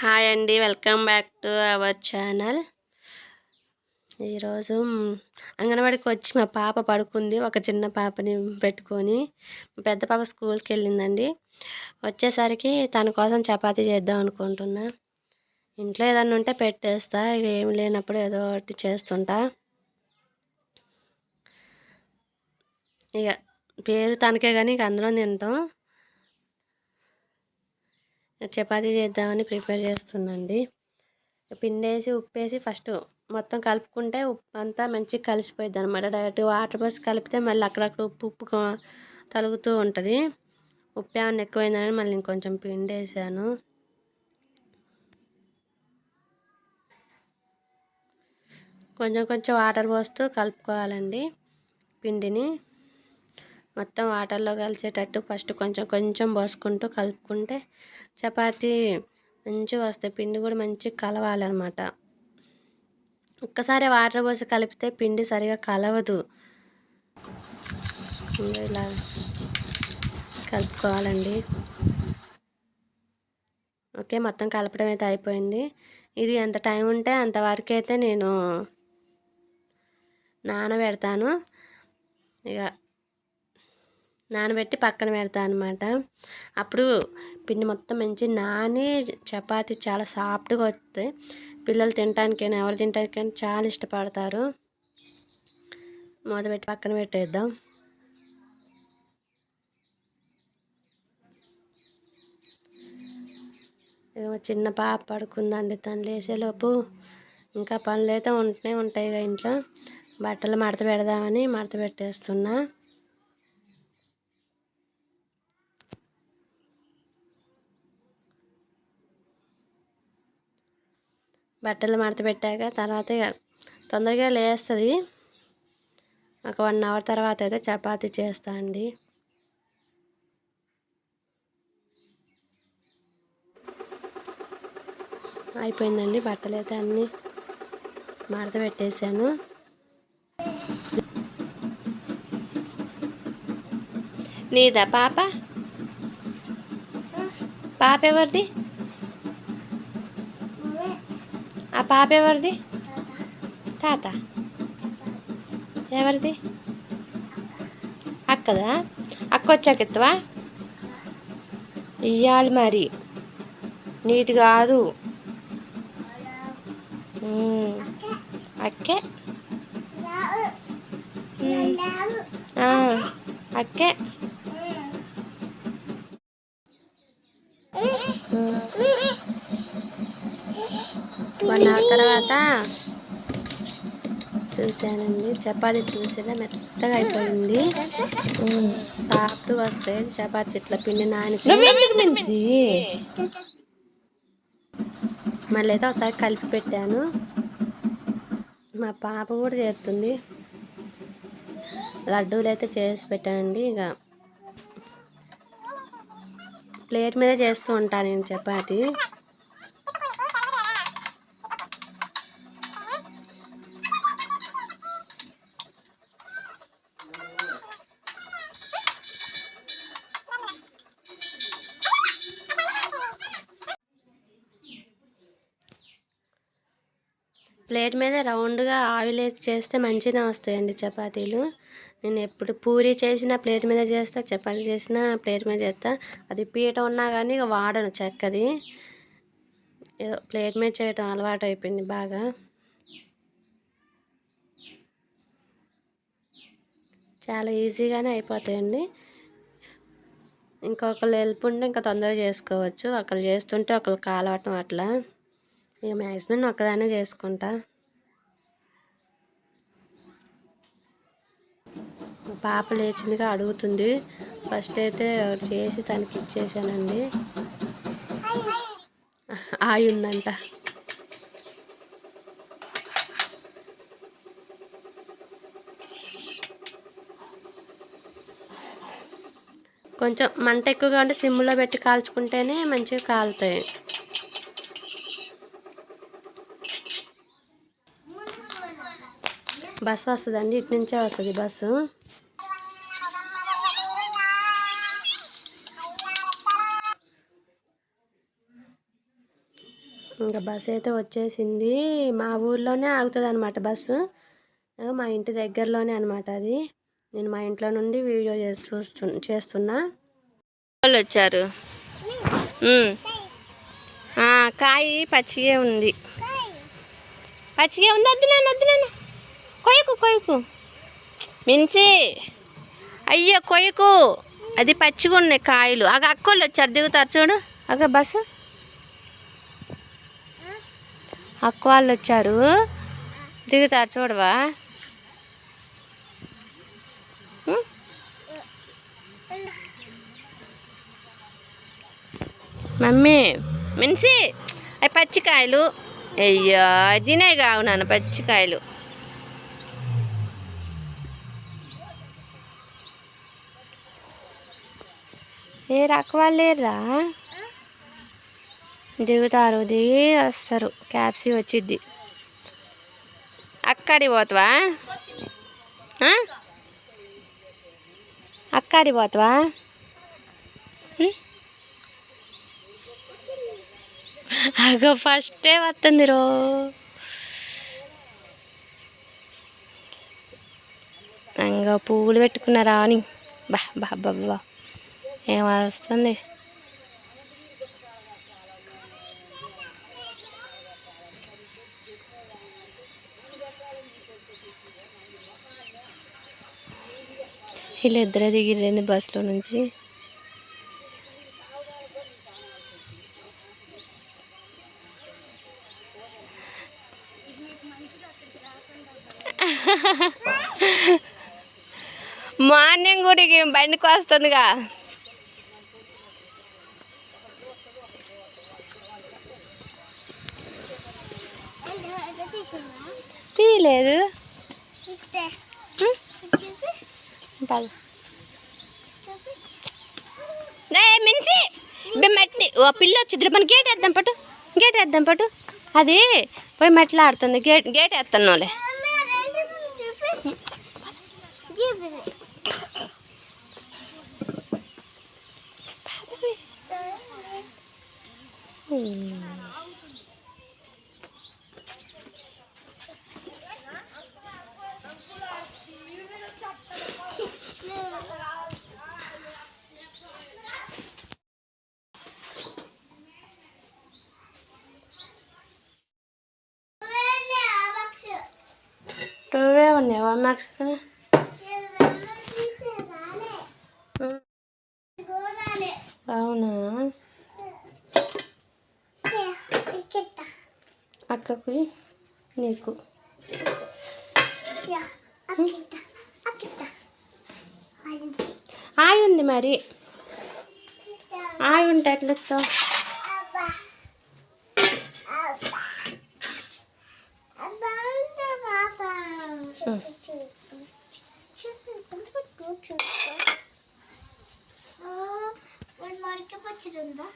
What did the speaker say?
Hi అండి welcome back to our channel. ఈరోజు అంగన్వాడికి వచ్చి మా పాప పడుకుంది ఒక చిన్న పాపని పెట్టుకొని. పెద్ద పాప స్కూల్కి వెళ్ళిందండి. వచ్చేసరికి తన కోసం చపాతీ చేద్దాం అనుకుంటున్నా. ఇంట్లో ఏదన్నా ఉంటే పెట్టేస్తా ఇక ఏం లేనప్పుడు ఏదో ఒకటి చేస్తుంటా. ఇక పేరు తనకే కానీ ఇక అందరం తింటాం. చపాతీ చేద్దామని ప్రిపేర్ చేస్తున్నాండి పిండేసి ఉప్పేసి ఫస్ట్ మొత్తం కలుపుకుంటే ఉప్పు అంతా మంచిగా కలిసిపోయింది అనమాట డైరెక్ట్ వాటర్ పోసి కలిపితే మళ్ళీ అక్కడక్కడ ఉప్పు ఉప్పు తలుగుతూ ఉంటుంది. ఉప్పు ఏమన్నా ఎక్కువైందని మళ్ళీ ఇంకొంచెం పిండేసాను. కొంచెం కొంచెం వాటర్ పోస్తూ కలుపుకోవాలండి పిండిని. మొత్తం వాటర్లో కలిసేటట్టు ఫస్ట్ కొంచెం కొంచెం పోసుకుంటూ కలుపుకుంటే చపాతీ మంచిగా వస్తాయి. పిండి కూడా మంచిగా కలవాలన్నమాట. ఒక్కసారి వాటర్ పోసి కలిపితే పిండి సరిగా కలవదు. ఇలా కలుపుకోవాలండి. ఓకే మొత్తం కలపడం అయితే అయిపోయింది. ఇది ఎంత టైం ఉంటే అంతవరకు అయితే నేను నానబెడతాను. ఇక నానబెట్టి పక్కన పెడతా అనమాట అప్పుడు పిండి మొత్తం మంచి నాని చపాతి చాలా సాఫ్ట్గా వస్తాయి పిల్లలు తినడానికైనా ఎవరు తినడానికైనా చాలా ఇష్టపడతారు. మొదలుపెట్టి పక్కన పెట్టేద్దాం. చిన్న పాప పడుకుందండి. తను లేసేలోపు ఇంకా పనులు అయితే ఉంటూనే ఉంటాయి ఇంట్లో. బట్టలు మడత పెడదామని మడత పెట్టేస్తున్నా. బట్టలు మడత పెట్టాక తర్వాత తొందరగా లేస్తుంది. ఒక వన్ అవర్ తర్వాత అయితే చపాతీ చేస్తా అండి. అయిపోయిందండి బట్టలు అయితే అన్నీ మడత పెట్టేశాను. నీదా పాప? పాప ఎవరిది? ఆ పాప ఎవరిది? తాత. ఎవరిది? అక్కదా? అక్క వచ్చాక ఎత్తవా ఇయ్యాలి మరి. నీది కాదు. అక్కే. అక్కే వన్ అవర్ తర్వాత చూశానండి. చపాతీ చూసేదా మెత్తగా అయిపోయింది. సాఫ్ట్ వస్తాయి చపాతీ ఇట్లా పిండి నానికి మళ్ళీ అయితే ఒకసారి కలిపి పెట్టాను. మా పాప కూడా చేస్తుంది. లడ్డూలు అయితే చేసి పెట్టానండి ఇక. ప్లేట్ మీద చేస్తూ ఉంటాను నేను చపాతి. ప్లేట్ మీద రౌండ్గా ఆయిల్ వేసి చేస్తే మంచిగా వస్తాయండి చపాతీలు. నేను ఎప్పుడు పూరి చేసిన ప్లేట్ మీద చేస్తా చపాతీ చేసిన ప్లేట్ మీద చేస్తా. అది పీట ఉన్నా కానీ వాడను చెక్కది. ఏదో ప్లేట్ మీద చేయటం అలవాటు అయిపోయింది బాగా. చాలా ఈజీగానే అయిపోతాయండి. ఇంకొకరు హెల్ప్ ఉంటే ఇంకా తొందరగా చేసుకోవచ్చు. ఒకరు చేస్తుంటే ఒకరు కాలవటం అట్లా. ఇక మ్యాక్సిమం ఒక్కదానే చేసుకుంటా. పాప లేచిందిగా అడుగుతుంది. ఫస్ట్ అయితే చేసి తనకి ఇచ్చేసానండి. ఆయి ఉందంట. కొంచెం మంట ఎక్కువగా ఉంటే సిమ్లో పెట్టి కాల్చుకుంటేనే మంచిగా కాలుతాయి. బస్సు వస్తుందండి. ఇటు నుంచే వస్తుంది బస్సు. ఇంకా బస్సు అయితే వచ్చేసింది. మా ఊర్లోనే ఆగుతుంది అనమాట బస్సు మా ఇంటి దగ్గరలోనే అనమాట అది. నేను మా ఇంట్లో నుండి వీడియో చూస్తు చేస్తున్నా. వాళ్ళు వచ్చారు. కాయి కాయ పచ్చిగే ఉంది. పచ్చిగే ఉంది. వద్దు నాన్న వద్దు నాన్న. కొయ్యకు కొయ్యకు. మిన్సి అయ్యో కొయ్యకు. అది పచ్చిగా ఉన్నాయి కాయలు. అగ అక్కోళ్ళు వచ్చారు దిగుతారు చూడు. అగ బస్సు అక్క వాళ్ళు వచ్చారు. దిగుతారు చూడవా. మమ్మీ మిన్సి అవి పచ్చికాయలు. అయ్యో తినే కావు నాన్న పచ్చికాయలు. ఏ రక్క లేరురా దిగుతారు దిగి వస్తారు. క్యాప్సీ వచ్చిద్ది. అక్కడికి పోతావా? అక్కడి అక్కడికి పోతావా? అగో ఫస్టే వస్తుంది రో. ఇంకా పువ్వులు పెట్టుకున్నారా అని. బా బా బా. బా ఏం వస్తుంది వీళ్ళిద్దరే దిగిరండి బస్సులో నుంచి? మార్నింగ్ కూడా బండికి వస్తుందిగా. మిన్సి! ఇబ్బే మట్టి ఓ పిల్ల వచ్చింది మన గేట్ వేద్దాం పట్టు. గేట్ వేద్దాం పట్టు. అది పోయి మట్టిలో ఆడుతుంది. గేట్ గేట్ వేస్తున్నావులే నువ్వే ఉన్నావా మ్యాక్స్ అవునా అక్కకు నీకు ఆయి ఉంది మరి ఆయి ఉంటే ఎట్లా ఇస్తావు? మడికి పచ్చడి ఉందా